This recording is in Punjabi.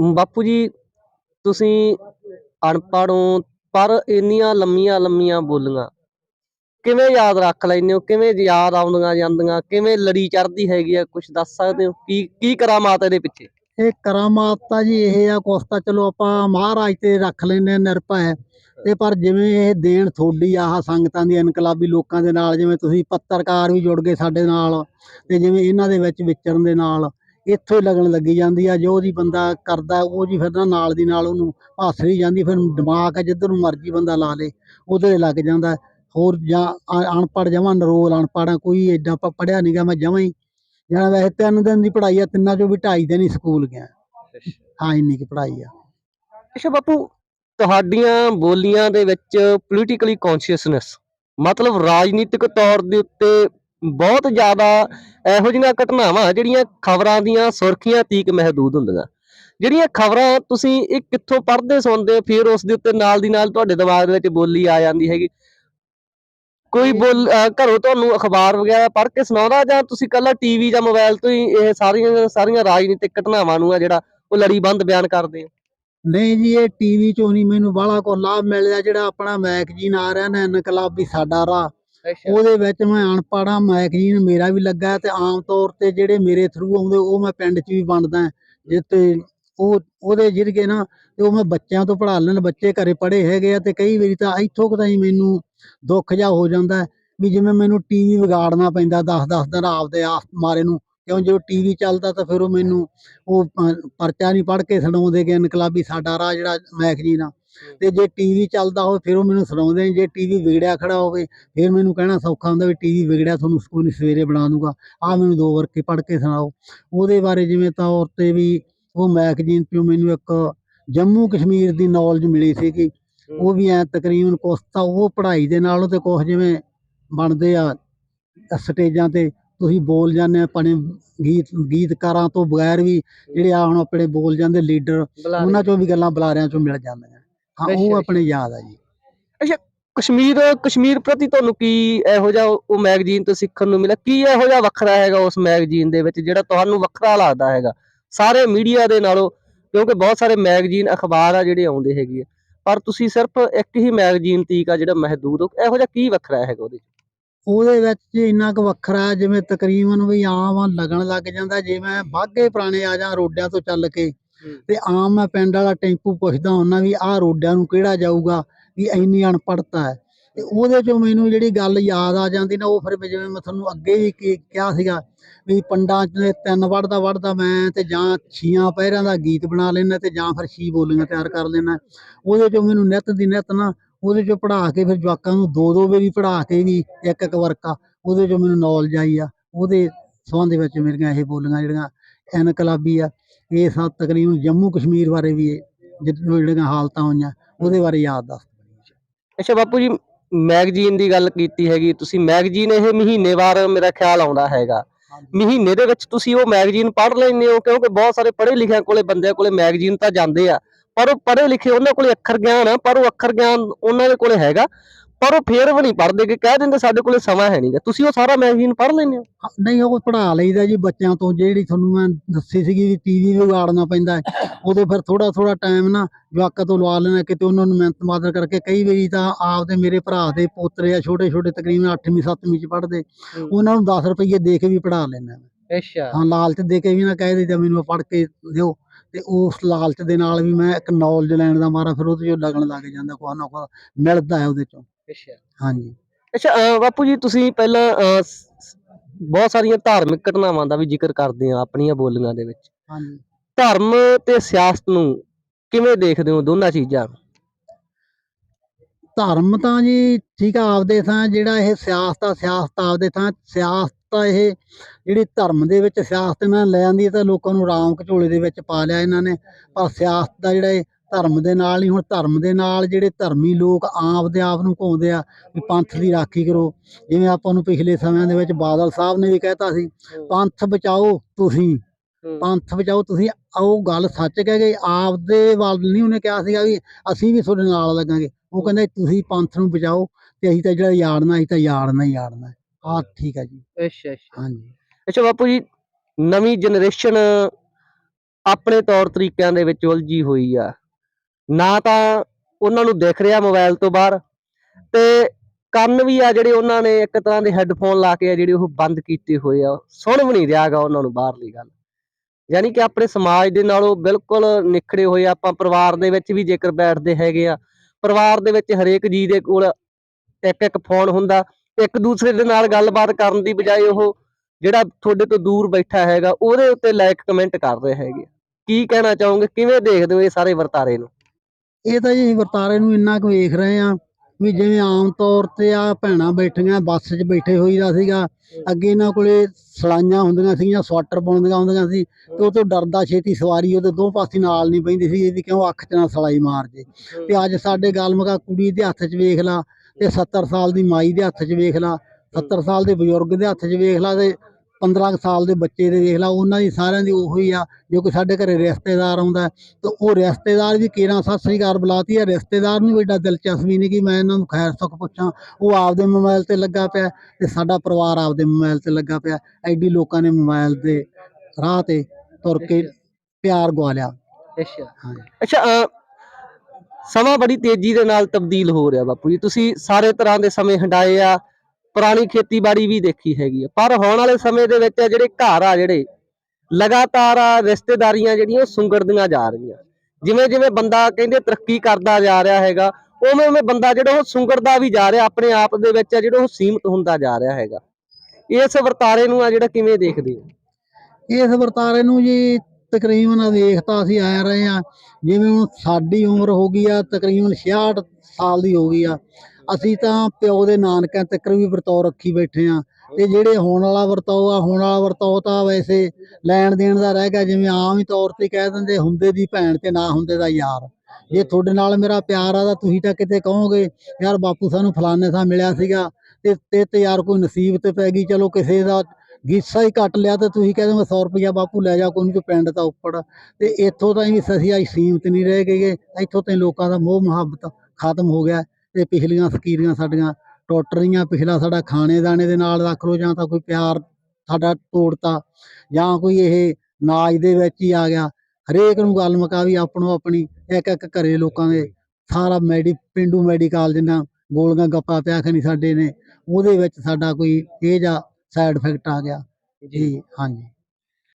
ਬਾਪੂ ਜੀ, ਤੁਸੀਂ ਅਨਪੜ੍ਹ ਹੋ ਪਰ ਇੰਨੀਆਂ ਲੰਮੀਆਂ ਲੰਮੀਆਂ ਬੋਲੀਆਂ। ਕਿਵੇਂ ਯਾਦ ਰੱਖ ਲੈਂਦੇ ਹੋ? ਕਿਵੇਂ ਯਾਦ ਆਉਂਦੀਆਂ ਜਾਂਦੀਆਂ? ਕਿਵੇਂ ਲੜੀ ਚੜਦੀ ਹੈਗੀ ਆ? ਕੁਝ ਦੱਸ ਸਕਦੇ ਹੋ? ਕੀ ਕੀ ਕਰਾਮਾਤ ਇਹਦੇ ਪਿੱਛੇ? ਇਹ ਕਰਾਮਾਤ ਤਾਂ ਜੀ, ਇਹ ਆ ਕੁਛ ਤਾਂ ਚਲੋ ਆਪਾਂ ਮਹਾਰਾਜ ਤੇ ਰੱਖ ਲੈਨੇ ਨਿਰਭੈ। ਤੇ ਪਰ ਜਿਵੇਂ ਇਹ ਦੇਣ ਥੋੜੀ ਆਹ ਸੰਗਤਾਂ ਦੀ, ਇਨਕਲਾਬੀ ਲੋਕਾਂ ਦੇ ਨਾਲ, ਜਿਵੇਂ ਤੁਸੀਂ ਪੱਤਰਕਾਰ ਵੀ ਜੁੜ ਗਏ ਸਾਡੇ ਨਾਲ, ਤੇ ਜਿਵੇਂ ਇਹਨਾਂ ਦੇ ਵਿੱਚ ਵਿਚਰਨ ਦੇ ਨਾਲ ਇੱਥੋਂ ਹੀ ਲੱਗਣ ਲੱਗੀ ਜਾਂਦੀ ਆ, ਜੋ ਜੀ ਬੰਦਾ ਕਰਦਾ, ਉਹ ਜੀ ਫਿਰ ਨਾ ਨਾਲ ਦੀ ਨਾਲ ਉਹਨੂੰ ਹਾਸਰੀ ਜਾਂਦੀ, ਫਿਰ ਦਿਮਾਗ ਆ ਜਿੱਧਰ ਨੂੰ ਮਰਜ਼ੀ ਬੰਦਾ ਲਾ ਲੇ, ਉਹਦੇ ਲੱਗ ਜਾਂਦਾ। ਹੋਰ ਜਾਂ ਅਨਪੜ੍ਹ ਜਮਾਂ, ਨਰੋਲ ਅਨਪੜ੍ਹ ਕੋਈ ਏਡਾ ਪੜ੍ਹਿਆ ਨਹੀਂਗਾ ਮੈਂ ਜਮਾਂ ਹੀ। ਜਾਣਾ ਵੈਸੇ ਤਿੰਨ ਦਿਨ ਦੀ ਪੜ੍ਹਾਈ ਆ, ਤਿੰਨਾਂ ਚੋਂ ਵੀ ਢਾਈ ਦਿਨ ਹੀ ਸਕੂਲ ਗਿਆ। ਹਾਂ, ਇੰਨੀ ਕੁ ਪੜ੍ਹਾਈ ਆ। ਅੱਛਾ ਬਾਪੂ, ਤੁਹਾਡੀਆਂ ਬੋਲੀਆਂ ਦੇ ਵਿੱਚ ਪੋਲੀਟੀਕਲੀ ਕੌਨਸ਼ੀਅਸਨੈਸ ਮਤਲਬ ਰਾਜਨੀਤਿਕ ਤੌਰ ਦੇ ਉੱਤੇ ਬਹੁਤ ਜ਼ਿਆਦਾ ਇਹੋ ਜਿਹੀਆਂ ਘਟਨਾਵਾਂ ਜਿਹੜੀਆਂ ਖਬਰਾਂ ਦੀਆਂ ਸੁਰਖੀਆਂ ਤੀਕ ਮਹਦੂਦ ਹੁੰਦੀਆਂ। ਜਿਹੜੀਆਂ ਖਬਰਾਂ ਤੁਸੀਂ ਇਹ ਕਿੱਥੋਂ ਪੜ੍ਹਦੇ ਸੁਣਦੇ ਫਿਰ ਉਸ ਦੇ ਉੱਤੇ ਨਾਲ ਦੀ ਨਾਲ ਤੁਹਾਡੇ ਦਿਮਾਗ ਦੇ ਵਿੱਚ ਬੋਲੀ ਆ ਜਾਂਦੀ ਹੈਗੀ। ਕੋਈ ਬੋਲ ਘਰੋਂ ਤੁਹਾਨੂੰ ਅਖਬਾਰ ਵਗੈਰਾ ਪੜ੍ਹ ਕੇ ਸੁਣਾਉਂਦਾ ਜਾਂ ਤੁਸੀਂ ਕੱਲਾ ਟੀਵੀ ਜਾਂ ਮੋਬਾਈਲ ਤੋਂ ਹੀ ਇਹ ਸਾਰੀਆਂ ਸਾਰੀਆਂ ਰਾਜਨੀਤਿਕ ਘਟਨਾਵਾਂ ਨੂੰ ਆ ਜਿਹੜਾ ਉਹ ਲੜੀਬੰਦ ਬਿਆਨ ਕਰਦੇ ਹੋ? ਨਹੀਂ ਜੀ ਇਹ ਟੀਵੀ ਚੋਂ ਨਹੀਂ ਮੈਨੂੰ ਬਾਹਲਾ ਕੋ ਲਾਭ ਮਿਲਿਆ ਜਿਹੜਾ ਆਪਣਾ ਮੈਗਜ਼ੀਨ ਆ ਰਿਹਾ ਨਾ ਇਨਕਲਾਬੀ ਸਾਡਾ ਰਾਹ। ਉਹਦੇ ਵਿੱਚ ਮੈਂ ਅਨਪੜ੍ਹਾ ਮੈਗਜ਼ੀਨ ਮੇਰਾ ਵੀ ਲੱਗਾ ਤੇ ਆਮ ਤੌਰ ਤੇ ਜਿਹੜੇ ਮੇਰੇ ਥਰੂ ਆਉਂਦੇ, ਉਹ ਮੈਂ ਪਿੰਡ 'ਚ ਵੀ ਵੰਡਦਾ। ਜਿੱਤੇ ਉਹ, ਉਹਦੇ ਜਿਹੜੇ ਨਾ, ਤੇ ਉਹ ਮੈਂ ਬੱਚਿਆਂ ਤੋਂ ਪੜ੍ਹਾ ਲੈਣ ਬੱਚੇ ਘਰੇ ਪੜ੍ਹੇ ਹੈਗੇ ਆ ਤੇ ਕਈ ਵਾਰੀ ਤਾਂ ਇੱਥੋਂ ਕੁ ਤਾਈਂ ਮੈਨੂੰ ਦੁੱਖ ਜਾ ਹੋ ਜਾਂਦਾ ਵੀ ਜਿਵੇਂ ਮੈਨੂੰ ਟੀਵੀ ਵਿਗਾੜਨਾ ਪੈਂਦਾ 10-10 ਦਿਨ ਆਪਦੇ ਆਪ ਮਾਰੇ ਨੂੰ। ਕਿਉਂ ਜੋ ਟੀਵੀ ਚੱਲਦਾ ਤਾਂ ਫਿਰ ਉਹ ਮੈਨੂੰ ਉਹ ਪਰਚਾ ਨਹੀਂ ਪੜ੍ਹ ਕੇ ਸੁਣਾਉਂਦੇ ਕਿ ਇਨਕਲਾਬੀ ਸਾਡਾ ਰਾਹ ਜਿਹੜਾ ਮੈਗਜ਼ੀਨ ਆ। ਤੇ ਜੇ ਟੀਵੀ ਚੱਲਦਾ ਹੋਵੇ ਫਿਰ ਉਹ ਮੈਨੂੰ ਸੁਣਾਉਂਦੇ ਨੇ ਜੇ ਟੀਵੀ ਵਿਗੜਿਆ ਖੜਾ ਹੋਵੇ ਫਿਰ ਮੈਨੂੰ ਕਹਿਣਾ ਸੌਖਾ ਹੁੰਦਾ ਵੀ ਟੀਵੀ ਵਿਗੜਿਆ ਤੁਹਾਨੂੰ ਸਕੂਲ ਸਵੇਰੇ ਬਣਾ ਦੂੰਗਾ। ਆ ਮੈਨੂੰ ਦੋ ਵਰਕੇ ਪੜ੍ਹ ਕੇ ਸੁਣਾਓ। ਉਹਦੇ ਬਾਰੇ ਜਿਵੇਂ ਤੌਰ ਤੇ ਵੀ ਉਹ ਮੈਗਜ਼ੀਨ ਤੋਂ ਮੈਨੂੰ ਇੱਕ ਜੰਮੂ ਕਸ਼ਮੀਰ ਦੀ ਨੌਲੇਜ ਮਿਲੀ ਸੀ ਕਿ ਉਹ ਵੀ ਐ ਤਕਰੀਬਨ ਕੁਛ ਤਾਂ ਉਹ ਪੜ੍ਹਾਈ ਦੇ ਨਾਲੋਂ ਤੇ ਕੁਛ ਜਿਵੇਂ ਬਣਦੇ ਆ ਸਟੇਜਾਂ ਤੇ ਤੁਸੀਂ ਬੋਲ ਜਾਂਦੇ ਆ ਆਪਣੇ ਗੀਤ ਗੀਤਕਾਰਾਂ ਤੋਂ ਬਗੈਰ ਵੀ ਜਿਹੜੇ ਆ ਹੁਣ ਆਪਣੇ ਬੋਲ ਜਾਂਦੇ ਲੀਡਰ ਉਹਨਾਂ ਚੋਂ ਵੀ ਗੱਲਾਂ ਬੁਲਾਰਿਆਂ ਚੋਂ ਮਿਲ ਜਾਂਦੀਆਂ। ਹਾਂ ਅੱਛਾ, ਉਹ ਅੱਛਾ। ਆਪਣੇ ਯਾਦ ਆ ਜੀ ਕਸ਼ਮੀਰ ਕਸ਼ਮੀਰ ਪ੍ਰਤੀ ਤੁਹਾਨੂੰ ਕੀ ਇਹੋ ਜਿਹਾ ਉਹ ਮੈਗਜ਼ੀਨ ਤੋਂ ਸਿੱਖਣ ਨੂੰ ਮਿਲਿਆ ਕੀ ਇਹੋ ਜਿਹਾ ਵੱਖਰਾ ਹੈਗਾ ਉਸ ਮੈਗਜ਼ੀਨ ਦੇ ਵਿੱਚ ਜਿਹੜਾ ਤੁਹਾਨੂੰ ਵੱਖਰਾ ਲੱਗਦਾ ਹੈਗਾ ਸਾਰੇ ਮੀਡੀਆ ਦੇ ਨਾਲੋਂ ਕਿਉਂਕਿ ਬਹੁਤ ਸਾਰੇ ਮੈਗਜ਼ੀਨ ਅਖਬਾਰ ਆ ਜਿਹੜੇ ਆਉਂਦੇ ਹੈਗੇ ਪਰ ਤੁਸੀਂ ਸਿਰਫ ਇੱਕ ਹੀ ਮੈਗਜ਼ੀਨ ਤੀਕ ਆ ਜਿਹੜਾ ਮਹਦੂਦ ਹੋ ਇਹੋ ਜਿਹਾ ਕੀ ਵੱਖਰਾ ਹੈਗਾ ਉਹਦੇ? ਉਹਦੇ ਵਿੱਚ ਇੰਨਾ ਕੁ ਵੱਖਰਾ ਜਿਵੇਂ ਤਕਰੀਬਨ ਵੀ ਆਮ ਆ ਲੱਗਣ ਲੱਗ ਜਾਂਦਾ ਜੇ ਮੈਂ ਬਾਗੇ ਪੁਰਾਣੇ ਆ ਜਾਂ ਰੋਡਿਆਂ ਤੋਂ ਚੱਲ ਕੇ ਤੇ ਆਮ ਮੈਂ ਪਿੰਡ ਵਾਲਾ ਟੈਂਪੂ ਪੁੱਛਦਾ ਹੁੰਦਾ ਵੀ ਆਹ ਰੋਡਿਆਂ ਨੂੰ ਕਿਹੜਾ ਜਾਊਗਾ ਵੀ ਇੰਨੀ ਅਨਪੜ੍ਹਤਾ ਹੈ। ਤੇ ਉਹਦੇ ਚੋਂ ਮੈਨੂੰ ਜਿਹੜੀ ਗੱਲ ਯਾਦ ਆ ਜਾਂਦੀ ਨਾ, ਉਹ ਫਿਰ ਵੀ ਜਿਵੇਂ ਮੈਂ ਤੁਹਾਨੂੰ ਅੱਗੇ ਵੀ ਕੀ- ਕਿਹਾ ਸੀਗਾ ਵੀ ਪੰਡਾਂ 'ਚ ਤਿੰਨ ਵੜਦਾ ਵੜਦਾ ਮੈਂ ਤੇ ਜਾਂ ਛੀਆਂ ਪਹਿਰਿਆਂ ਦਾ ਗੀਤ ਬਣਾ ਲੈਣਾ ਤੇ ਜਾਂ ਫਿਰ ਛੀ ਬੋਲੀਆਂ ਤਿਆਰ ਕਰ ਲੈਣਾ ਉਹਦੇ ਚੋਂ ਮੈਨੂੰ ਨਿੱਤ ਦੀ ਨਿੱਤ ਨਾ ਉਹਦੇ ਚੋਂ ਪੜ੍ਹਾ ਕੇ ਫਿਰ ਜਵਾਕਾਂ ਨੂੰ ਦੋ ਦੋ ਵਾਰੀ ਪੜ੍ਹਾ ਕੇ ਵੀ ਇੱਕ ਇੱਕ ਵਰਕਾ ਉਹਦੇ ਚੋਂ ਮੈਨੂੰ ਨੌਲੇਜ ਆਈ ਆ। ਉਹਦੇ ਸੰਬੰਧ ਵਿੱਚ ਮੇਰੀਆਂ ਇਹ ਬੋਲੀਆਂ ਜਿਹੜੀਆਂ ਇਨਕਲਾਬੀ ਆ ਇਹ ਸਭ ਤਕਰੀਬਨ ਜੰਮੂ ਕਸ਼ਮੀਰ ਬਾਰੇ ਵੀ ਜਿੱਦੋਂ ਜਿਹੜੀਆਂ ਹਾਲਤਾਂ ਹੋਈਆਂ ਉਹਦੇ ਬਾਰੇ ਯਾਦ ਦੱਸ ਅੱਛਾ ਬਾਪੂ ਜੀ ਮੈਗਜ਼ੀਨ ਦੀ ਗੱਲ ਕੀਤੀ ਹੈਗੀ ਤੁਸੀਂ ਮੈਗਜ਼ੀਨ ਇਹ ਮਹੀਨੇਵਾਰ ਮੇਰਾ ਖਿਆਲ ਆਉਂਦਾ ਹੈਗਾ। ਮਹੀਨੇ ਦੇ ਵਿੱਚ ਤੁਸੀਂ ਉਹ ਮੈਗਜ਼ੀਨ ਪੜ੍ਹ ਲੈਂਦੇ ਹੋ ਕਿਉਂਕਿ ਬਹੁਤ ਸਾਰੇ ਪੜ੍ਹੇ ਲਿਖਿਆਂ ਕੋਲੇ ਬੰਦਿਆਂ ਕੋਲੇ ਮੈਗਜ਼ੀਨ ਤਾਂ ਜਾਂਦੇ ਆ ਪਰ ਉਹ ਪੜ੍ਹੇ ਲਿਖੇ ਉਹਨਾਂ ਕੋਲੇ ਅੱਖਰ ਗਿਆਨ ਆ ਪਰ ਉਹ ਅੱਖਰ ਗਿਆਨ ਉਹਨਾਂ ਦੇ ਕੋਲੇ ਹੈਗਾ। ਪਰ ਉਹ ਫੇਰ ਵੀ ਨਹੀਂ ਪੜ੍ਹਦੇ ਕਿ ਕਹਿ ਦਿੰਦੇ ਸਾਡੇ ਕੋਲੇ ਸਮਾਂ ਹੈ ਨਹੀਂਗਾ ਤੁਸੀਂ ਉਹ ਸਾਰਾ ਮੈਗਜ਼ੀਨ ਪੜ੍ਹ ਲੈਂਦੇ ਹੋ। ਨਹੀਂ ਉਹ ਪੜ੍ਹਾ ਲਈਦਾ ਜੀ ਬੱਚਿਆਂ ਤੋਂ ਜਿਹੜੀ ਤੁਹਾਨੂੰ ਮੈਂ ਦੱਸੀ ਸੀਗੀ ਵੀ ਟੀਵੀ ਵਿਗਾੜਨਾ ਪੈਂਦਾ ਹੈ ਉਦੋਂ ਫਿਰ ਥੋੜਾ ਥੋੜਾ ਟਾਈਮ ਨਾ ਜਵਾਕਾਂ ਤੋਂ ਲਵਾ ਲੈਣਾ ਕਿਤੇ ਉਹਨਾਂ ਨੂੰ ਮਿਹਨਤ ਮਾਦਰ ਕਰਕੇ ਕਈ ਵਾਰੀ ਤਾਂ ਆਪਦੇ ਮੇਰੇ ਭਰਾ ਦੇ ਪੋਤਰੇ ਆ ਛੋਟੇ ਛੋਟੇ ਤਕਰੀਬਨ 8ਵੀਂ 7ਵੀਂ ਚ ਪੜ੍ਹਦੇ ਉਹਨਾਂ ਨੂੰ 10 ਰੁਪਏ ਦੇ ਕੇ ਵੀ ਪੜ੍ਹਾ ਲੈਣਾ ਅੱਛਾ। ਹਾਂ ਲਾਲਚ ਦੇ ਕੇ ਵੀ ਨਾ ਕਹਿ ਦਿੱਤਾ ਮੈਨੂੰ ਪੜ੍ਹ ਕੇ ਦਿਓ ਤੇ ਉਸ ਲਾਲਚ ਦੇ ਨਾਲ ਵੀ ਮੈਂ ਇੱਕ ਨੌਲੇਜ ਲੈਣ ਦਾ ਮਾਰਾ ਫਿਰ ਉਹਦੇ ਚੋਂ ਲੱਗਣ ਲੱਗ ਜਾਂਦਾ ਕੋਈ ਨਾ ਕੋਈ ਮਿਲਦਾ ਹੈ ਉਹਦੇ ਚੋਂ। ਅੱਛਾ। ਹਾਂਜੀ। ਅੱਛਾ ਅਹ ਬਾਪੂ ਜੀ ਤੁਸੀਂ ਪਹਿਲਾਂ ਅਹ, ਸ- ਸ- ਬਹੁਤ ਸਾਰੀਆਂ ਧਾਰਮਿਕ ਘਟਨਾਵਾਂ ਦਾ ਵੀ ਜ਼ਿਕਰ ਕਰਦੇ ਆ ਆਪਣੀਆਂ ਬੋਲੀਆਂ ਦੇ ਵਿੱਚ। ਹਾਂਜੀ। ਧਰਮ ਤੇ ਸਿਆਸਤ ਨੂੰ ਕਿਵੇਂ ਦੇਖਦੇ ਹੋ ਦੋਨਾਂ ਚੀਜ਼ਾਂ? ਨੂੰ? ਧਰਮ ਤਾਂ ਜੀ ਠੀਕ ਆ ਆਪਦੇ ਥਾਂ ਜਿਹੜਾ ਇਹ ਸਿਆਸਤ ਆ ਸਿਆਸਤ ਆਪਦੇ ਥਾਂ ਸਿਆਸਤ ਤਾਂ ਇਹ ਜਿਹੜੀ ਧਰਮ ਦੇ ਵਿੱਚ ਸਿਆਸਤ ਇਹਨਾਂ ਨੇ ਲੈ ਆਂਦੀ ਤਾਂ ਲੋਕਾਂ ਨੂੰ ਰਾਮ ਘਚੋਲੇ ਦੇ ਵਿੱਚ ਪਾ ਲਿਆ ਇਹਨਾਂ ਨੇ। ਪਰ ਸਿਆਸਤ ਦਾ ਜਿਹੜਾ ਇਹ ਧਰਮ ਦੇ ਨਾਲ ਨਹੀਂ ਹੁਣ ਧਰਮ ਦੇ ਨਾਲ ਜਿਹੜੇ ਧਰਮੀ ਲੋਕ ਆਪਦੇ ਆਪ ਨੂੰ ਕਹਾਉਂਦੇ ਆ ਵੀ ਪੰਥ ਦੀ ਰਾਖੀ ਕਰੋ। ਜਿਵੇਂ ਆਪਾਂ ਨੂੰ ਪਿਛਲੇ ਸਮਿਆਂ ਦੇ ਵਿੱਚ ਬਾਦਲ ਸਾਹਿਬ ਨੇ ਵੀ ਕਹਿਤਾ ਸੀ ਪੰਥ ਬਚਾਓ ਤੁਸੀਂ। ਪੰਥ ਬਚਾਓ ਤੁਸੀਂ ਉਹ ਗੱਲ ਸੱਚ ਕਹਿ ਗਏ ਆਪਦੇ ਵੱਲ ਨਹੀਂ ਉਹਨੇ ਕਿਹਾ ਸੀਗਾ ਵੀ ਅਸੀਂ ਵੀ ਤੁਹਾਡੇ ਨਾਲ ਲੱਗਾਂਗੇ। ਉਹ ਕਹਿੰਦਾ ਤੁਸੀਂ ਪੰਥ ਨੂੰ ਬਚਾਓ ਤੇ ਅਸੀਂ ਤਾਂ ਜਿਹੜਾ ਯਾੜਨਾ ਅਸੀਂ ਤਾਂ ਯਾੜਨਾ ਹੀ ਯਾੜਨਾ। ਹਾਂ। ਠੀਕ ਹੈ ਜੀ। ਅੱਛਾ ਅੱਛਾ। ਹਾਂਜੀ। ਅੱਛਾ ਬਾਪੂ ਜੀ ਨਵੀਂ ਜਨਰੇਸ਼ਨ ਆਪਣੇ ਤੌਰ ਤਰੀਕਿਆਂ ਦੇ ਵਿੱਚ ਉਲਝੀ ਹੋਈ ਆ। ਨਾ ਤਾਂ ਉਹਨਾਂ ਨੂੰ ਦਿਖ ਰਿਹਾ ਮੋਬਾਈਲ ਤੋਂ ਬਾਹਰ ਤੇ ਕੰਨ ਵੀ ਆ ਜਿਹੜੇ ਉਹਨਾਂ ਨੇ ਇੱਕ ਤਰ੍ਹਾਂ ਦੇ ਹੈੱਡਫੋਨ ਲਾ ਕੇ ਆ ਜਿਹੜੇ ਉਹ ਬੰਦ ਕੀਤੇ ਹੋਏ ਆ, ਸੁਣ ਵੀ ਨਹੀਂ ਰਿਹਾਗਾ ਉਹਨਾਂ ਨੂੰ ਬਾਹਰਲੀ ਗੱਲ। ਯਾਨੀ ਕਿ ਆਪਣੇ ਸਮਾਜ ਦੇ ਨਾਲੋਂ ਬਿਲਕੁਲ ਨਿਖੜੇ ਹੋਏ ਆਪਾਂ ਪਰਿਵਾਰ ਦੇ ਵਿੱਚ ਵੀ ਜੇਕਰ ਬੈਠਦੇ ਹੈਗੇ ਆ, ਪਰਿਵਾਰ ਦੇ ਵਿੱਚ ਹਰੇਕ ਜੀ ਦੇ ਕੋਲ ਇੱਕ ਇੱਕ ਫੋਨ ਹੁੰਦਾ, ਇੱਕ ਦੂਸਰੇ ਦੇ ਨਾਲ ਗੱਲਬਾਤ ਕਰਨ ਦੀ ਬਜਾਏ ਉਹ ਜਿਹੜਾ ਤੁਹਾਡੇ ਤੋਂ ਦੂਰ ਬੈਠਾ ਹੈਗਾ, ਉਹਦੇ ਉੱਤੇ ਲਾਈਕ ਕਮੈਂਟ ਕਰ ਰਹੇ ਹੈਗੇ ਕੀ ਕਹਿਣਾ ਚਾਹੋਗੇ? ਕਿਵੇਂ ਦੇਖਦੇ ਹੋ ਇਹ ਸਾਰੇ ਵਰਤਾਰੇ ਨੂੰ? ਇਹ ਤਾਂ ਜੀ ਵਰਤਾਰੇ ਨੂੰ ਇੰਨਾ ਕੁ ਵੇਖ ਰਹੇ ਆ ਵੀ ਜਿਵੇਂ ਆਮ ਤੌਰ ਤੇ ਆ ਭੈਣਾਂ ਬੈਠੀਆਂ ਬੱਸ 'ਚ ਬੈਠੇ ਹੋਈਦਾ ਸੀਗਾ, ਅੱਗੇ ਇਹਨਾਂ ਕੋਲੇ ਸਲਾਈਆਂ ਹੁੰਦੀਆਂ ਸੀਗੀਆਂ ਸਵਾਟਰ ਪਾਉਂਦੀਆਂ ਹੁੰਦੀਆਂ ਸੀ ਤੇ ਉਹ ਤੋਂ ਡਰਦਾ ਛੇਤੀ ਸਵਾਰੀ ਉਹਦੇ ਦੋ ਪਾਸੇ ਨਾਲ ਨਹੀਂ ਪੈਂਦੀ ਸੀ, ਇਹਦੀ ਕਿਉਂ ਅੱਖ 'ਚ ਨਾ ਸਲਾਈ ਮਾਰ ਜੇ। ਤੇ ਅੱਜ ਸਾਡੇ ਗਲਮਗਾ ਕੁੜੀ ਦੇ ਹੱਥ 'ਚ ਵੇਖ ਲਾ ਤੇ 70 ਸਾਲ ਦੀ ਮਾਈ ਦੇ ਹੱਥ 'ਚ ਵੇਖ ਲਾ 70 ਸਾਲ ਦੇ ਬਜ਼ੁਰਗ ਦੇ ਹੱਥ 'ਚ ਵੇਖ ਲਾ ਤੇ 15 ਕੁ ਸਾਲ ਦੇ ਬੱਚੇ ਦੇ ਵੇਖ ਲਾ ਉਹਨਾਂ ਦੀ ਸਾਰਿਆਂ ਦੀ ਉਹੀ ਆ ਜੋ ਕਿ ਸਾਡੇ ਘਰੇ ਰਿਸ਼ਤੇਦਾਰ ਆਉਂਦਾ ਤੇ ਉਹ ਰਿਸ਼ਤੇਦਾਰ ਵੀ ਕੇਰਾਂ ਸਤਿ ਸ੍ਰੀ ਅਕਾਲ ਬੁਲਾਤੀ ਆ ਰਿਸ਼ਤੇਦਾਰ ਨੂੰ ਵੀ ਏਡਾ ਦਿਲਚਸਪੀ ਨਹੀਂ ਕਿ ਮੈਂ ਇਹਨਾਂ ਨੂੰ ਖੈਰ ਸੁੱਖ ਪੁੱਛਾਂ। ਉਹ ਆਪਦੇ ਮੋਬਾਈਲ ਤੇ ਲੱਗਾ ਪਿਆ ਤੇ ਸਾਡਾ ਪਰਿਵਾਰ ਆਪਦੇ ਮੋਬਾਈਲ ਤੇ ਲੱਗਾ ਪਿਆ ਐਡੀ ਲੋਕਾਂ ਨੇ ਮੋਬਾਈਲ ਦੇ ਰਾਹ ਤੇ ਤੁਰ ਕੇ ਪਿਆਰ ਗਵਾ ਲਿਆ। ਅੱਛਾ। ਹਾਂਜੀ। ਅੱਛਾ ਸਮਾਂ ਬੜੀ ਤੇਜ਼ੀ ਦੇ ਨਾਲ ਤਬਦੀਲ ਹੋ ਰਿਹਾ ਬਾਪੂ ਜੀ। ਤੁਸੀਂ ਸਾਰੇ ਤਰ੍ਹਾਂ ਦੇ ਸਮੇਂ ਹੰਡਾਏ ਆ ਪੁਰਾਣੀ ਖੇਤੀਬਾੜੀ ਵੀ ਦੇਖੀ ਹੈਗੀ ਆ। ਪਰ ਆਉਣ ਵਾਲੇ ਸਮੇਂ ਦੇ ਵਿੱਚ ਜਿਹੜੇ ਘਰ ਆ ਜਿਹੜੇ, ਲਗਾਤਾਰ ਰਿਸ਼ਤੇਦਾਰੀਆਂ ਜਿਹੜੀਆਂ ਸੁੰਗੜਦੀਆਂ ਜਾ ਰਹੀਆਂ। ਜਿਵੇਂ ਜਿਵੇਂ ਬੰਦਾ ਕਹਿੰਦੇ ਤਰੱਕੀ ਕਰਦਾ ਜਾ ਰਿਹਾ ਹੈਗਾ, ਉਵੇਂ ਉਵੇਂ ਬੰਦਾ ਜਿਹੜਾ ਉਹ ਸੁੰਗੜਦਾ ਵੀ ਜਾ ਰਿਹਾ, ਆਪਣੇ ਆਪ ਦੇ ਵਿੱਚ ਜਿਹੜਾ ਉਹ ਸੀਮਤ ਹੁੰਦਾ ਜਾ ਰਿਹਾ ਹੈਗਾ। ਇਸ ਵਰਤਾਰੇ ਨੂੰ ਆ ਜਿਹੜਾ ਕਿਵੇਂ ਦੇਖਦੇ ਹੋ? ਇਸ ਵਰਤਾਰੇ ਨੂੰ ਜੀ ਤਕਰੀਬਨ ਵੇਖਤਾ ਅਸੀਂ ਆ ਰਹੇ ਆ ਜਿਵੇਂ ਹੁਣ ਸਾਡੀ ਉਮਰ ਹੋ ਗਈ ਆ, ਤਕਰੀਬਨ 66 ਸਾਲ ਦੀ ਹੋ ਗਈ ਆ। ਅਸੀਂ ਤਾਂ ਪਿਓ ਦੇ ਨਾਨਕਿਆਂ ਤੱਕ ਵੀ ਵਰਤਾਓ ਰੱਖੀ ਬੈਠੇ ਆ ਤੇ ਜਿਹੜੇ ਹੋਣ ਵਾਲਾ ਵਰਤਾਓ ਆ, ਹੋਣ ਵਾਲਾ ਵਰਤਾਓ ਤਾਂ ਵੈਸੇ ਲੈਣ ਦੇਣ ਦਾ ਰਹਿ ਗਿਆ, ਜਿਵੇਂ ਆਮ ਹੀ ਤੌਰ ਤੇ ਕਹਿ ਦਿੰਦੇ ਹੁੰਦੇ ਦੀ ਭੈਣ ਤੇ ਨਾ ਹੁੰਦੇ ਦਾ ਯਾਰ। ਜੇ ਤੁਹਾਡੇ ਨਾਲ ਮੇਰਾ ਪਿਆਰ ਆ ਤਾਂ ਤੁਸੀਂ ਤਾਂ ਕਿਤੇ ਕਹੋਗੇ, ਯਾਰ ਬਾਪੂ ਸਾਨੂੰ ਫਲਾਣੇ ਥਾਂ ਮਿਲਿਆ ਸੀਗਾ ਤੇ ਤੇ ਤੇ ਯਾਰ ਕੋਈ ਨਸੀਬ ਤੇ ਪੈ ਗਈ, ਚਲੋ ਕਿਸੇ ਦਾ ਗੀਸਾ ਹੀ ਕੱਟ ਲਿਆ ਤੇ ਤੁਸੀਂ ਕਹਿੰਦੇ ਮੈਂ 100 ਰੁਪਇਆ ਬਾਪੂ ਲੈ ਜਾ ਕੋਈ ਨਹੀਂ ਪਿੰਡ ਤਾਂ ਉੱਪੜ ਤੇ ਇੱਥੋਂ ਤਾਂ ਵੀ ਅਸੀਂ ਆਈ ਸੀਮਤ ਨਹੀਂ ਰਹਿ ਗਏ ਇੱਥੋਂ ਤਾਂ ਲੋਕਾਂ ਦਾ ਮੋਹ ਮੁਹੱਬਤ ਖਤਮ ਹੋ ਗਿਆ। ਤੇ ਪਿਛਲੀਆਂ ਸਕੀਰੀਆਂ ਸਾਡੀਆਂ ਟੁੱਟ ਰਹੀਆਂ ਪਿਛਲਾ ਸਾਡਾ ਖਾਣੇ ਦਾਣੇ ਦੇ ਨਾਲ ਰੱਖ ਲਓ ਜਾਂ ਤਾਂ ਕੋਈ ਪਿਆਰ ਸਾਡਾ ਤੋੜਤਾ ਜਾਂ ਕੋਈ ਇਹ ਨਾਚ ਦੇ ਵਿੱਚ ਹੀ ਆ ਗਿਆ। ਹਰੇਕ ਨੂੰ ਗੱਲ ਮੁਕਾ ਵੀ ਆਪਣੋ ਆਪਣੀ ਇੱਕ ਇੱਕ ਘਰੇ ਲੋਕਾਂ ਦੇ ਸਾਰਾ ਮੈਡੀ ਪਿੰਡੂ ਮੈਡੀਕਲ ਜਿੰਨਾ ਗੋਲੀਆਂ ਗੱਪਾ ਪਿਆ ਖਣੀ ਸਾਡੇ ਨੇ ਉਹਦੇ ਵਿੱਚ ਸਾਡਾ ਕੋਈ ਇਹ ਜਾਂ ਸਾਈਡ ਇਫੈਕਟ ਆ ਗਿਆ। ਜੀ ਹਾਂਜੀ।